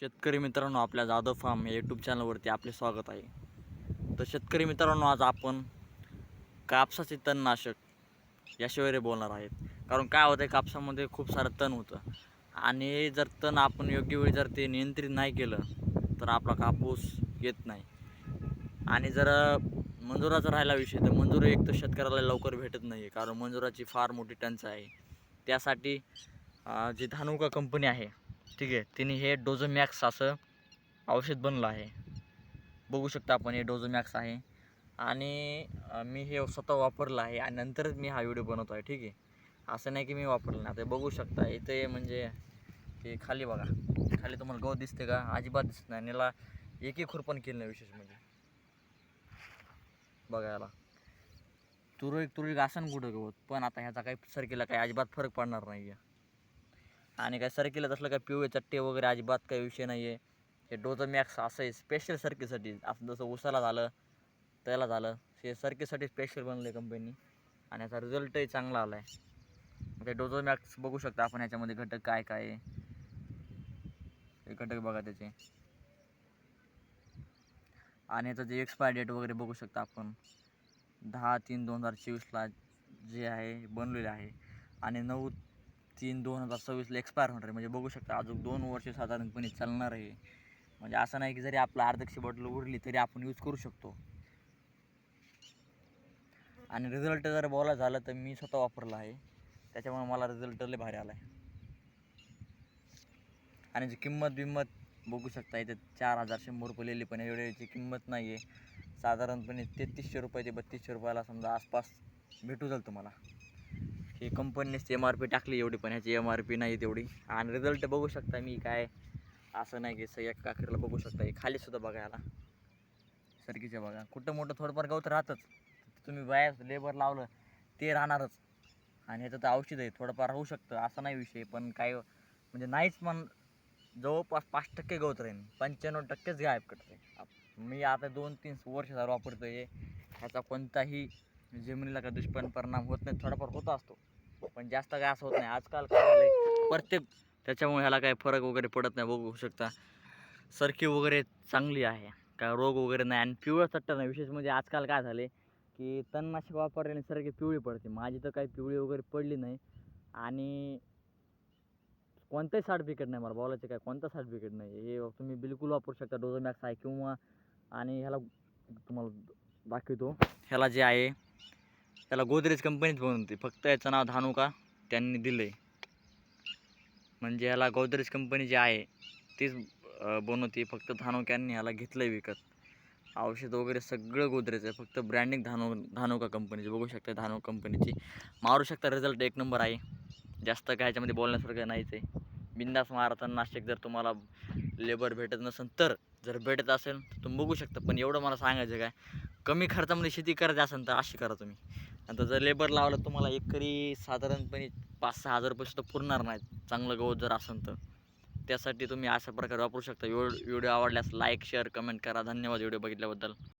शेतकरी मित्रांनो आपल्या जाधव फार्म या यूट्यूब चॅनलवरती आपले स्वागत आहे. तर शेतकरी मित्रांनो आज आपण कापसाचे तणनाशक याशिवाय बोलणार आहेत. कारण काय होतं आहे कापसामध्ये खूप सारं तण होतं. आणि जर तण आपण योग्य वेळी जर ते नियंत्रित नाही केलं तर आपला कापूस येत नाही. आणि जर मंजुराचा राहिला विषय तर मंजूर एक तर शेतकऱ्याला लवकर भेटत नाही आहे कारण मंजुराची फार मोठी टंच आहे. त्यासाठी जी धानुका कंपनी आहे ठीक आहे. तिने हे डोझोमॅक्स असं औषध बनलं आहे. बघू शकता आपण हे डोझोमॅक्स आहे. आणि मी हे स्वतः वापरलं आहे आणि नंतरच मी हा व्हिडिओ बनवतो आहे. ठीक आहे. असं नाही की मी वापरलं नाही. आता हे बघू शकता इथे म्हणजे ते खाली बघा. खाली तुम्हाला गवत दिसते का? अजिबात दिसत नाही. आणि याला एकही खुरपण केलं नाही विशेष म्हणजे. बघा याला. तुरळीक तुरळीक असं कुठं गवत. पण आता ह्याचा काही सर केला काही अजिबात फरक पडणार नाही आहे आणि काय सरकीला तसलं काय पिवळे चट्टे वगैरे अजिबात काही विषय नाही आहे हे डोझं मॅक्स असं आहे स्पेशल सरकीसाठी असं जसं उसाला झालं त्याला झालं हे सरकीसाठी स्पेशल बनलं आहे कंपनी आणि याचा रिझल्टही चांगला आला आहे ते डोजो मॅक्स बघू शकता आपण याच्यामध्ये घटक काय काय आहे. हे घटक बघा त्याचे. आणि याचं जे एक्सपायर डेट वगैरे बघू शकता आपण. दहा तीन दोन हजार चोवीसला जे आहे बनलेलं आहे. आणि नऊ तीन दोन हजार सव्वीसला एक्सपायर होणार आहे. म्हणजे बघू शकता अजून दोन वर्ष साधारणपणे चालणार आहे. म्हणजे असं नाही की जरी आपलं अर्धक्षी बॉटल उरली तरी आपण यूज करू शकतो. आणि रिझल्ट जर बोला झालं तर मी स्वतः वापरला आहे. त्याच्यामुळे मला रिझल्ट लय भारी आला आहे आणि जी किंमत बिंमत बघू शकता इथे चार हजार शंभर रुपये लिहिली पण एवढ्याची किंमत नाही आहे साधारणपणे तेहतीसशे रुपये ते बत्तीसशे रुपयाला समजा आसपास भेटू जाईल तुम्हाला. हे कंपनीनेच एम आर पी टाकली एवढी पण ह्याची एम आर पी नाही तेवढी. आणि रिझल्ट बघू शकता मी काय असं नाही की सगळ्या काकरीला बघू शकता. हे खाली सुद्धा बघा सरकीच्या बघा. कुठं मोठं थोडंफार गवत राहतंच. तुम्ही बाया लेबर लावलं ते राहणारच. आणि ह्याचं तर औषध आहे थोडंफार होऊ शकतं. असा नाही विषय पण काय म्हणजे नाहीच पण जवळपास पाच टक्के गवत राहील पंच्याण्णव टक्केच गायब करते मी आता दोन तीन वर्ष झालं वापरतो आहे ह्याचा कोणताही जमिनीला काय दुष्परिणाम होत नाही थोडाफार होत असतो. पण जास्त काय असं होत नाही. आजकाल काय झालं प्रत्येक त्याच्यामुळे ह्याला काय फरक वगैरे पडत नाही बघू शकता. सरकी वगैरे चांगली आहे काय रोग वगैरे नाही आणि पिवळं चट्ट नाही. विशेष म्हणजे आजकाल काय झाले की तणनाशक वापरल्याने सरकी पिवळी पडते. माझी तर काही पिवळी वगैरे पडली नाही. आणि कोणतंही सर्टिफिकेट नाही मला बॉलाचे काय कोणतं सर्टिफिकेट नाही. हे तुम्ही बिलकुल वापरू शकता. डोझोमॅक्स आहे किंवा आणि ह्याला तुम्हाला दाखवतो. ह्याला जे आहे त्याला गोदरेज कंपनीच बनवते फक्त याचं नाव धानुका त्यांनी दिलं आहे म्हणजे ह्याला गोदरेज कंपनी जी आहे तीच बनवते. फक्त धानुक्यांनी ह्याला घेतलं आहे विकत. औषध वगैरे सगळं गोदरेज आहे. फक्त ब्रँडिंग धानु धानुका कंपनीची बघू शकता धानु कंपनीची मारू शकता रिझल्ट एक नंबर आहे. जास्त काय ह्याच्यामध्ये बोलण्यासारखं नाहीच आहे. बिंदास मारताना नाशिक जर तुम्हाला लेबर भेटत नसेल तर जर भेटत असेल तर तुम्ही बघू शकता पण एवढं मला सांगायचं काय कमी खर्चामध्ये शेती करायची असेल तर अशी करा तुम्ही. आता जर लेबर लावलं तुम्हाला एकरी साधारणपणे पाच सहा हजार रुपये सुद्धा पुरणार नाहीत चांगलं गवत जर असेल तर. त्यासाठी तुम्ही अशा प्रकारे वापरू शकता. व्हिडिओ आवडल्यास लाईक शेअर कमेंट करा. धन्यवाद व्हिडिओ बघितल्याबद्दल.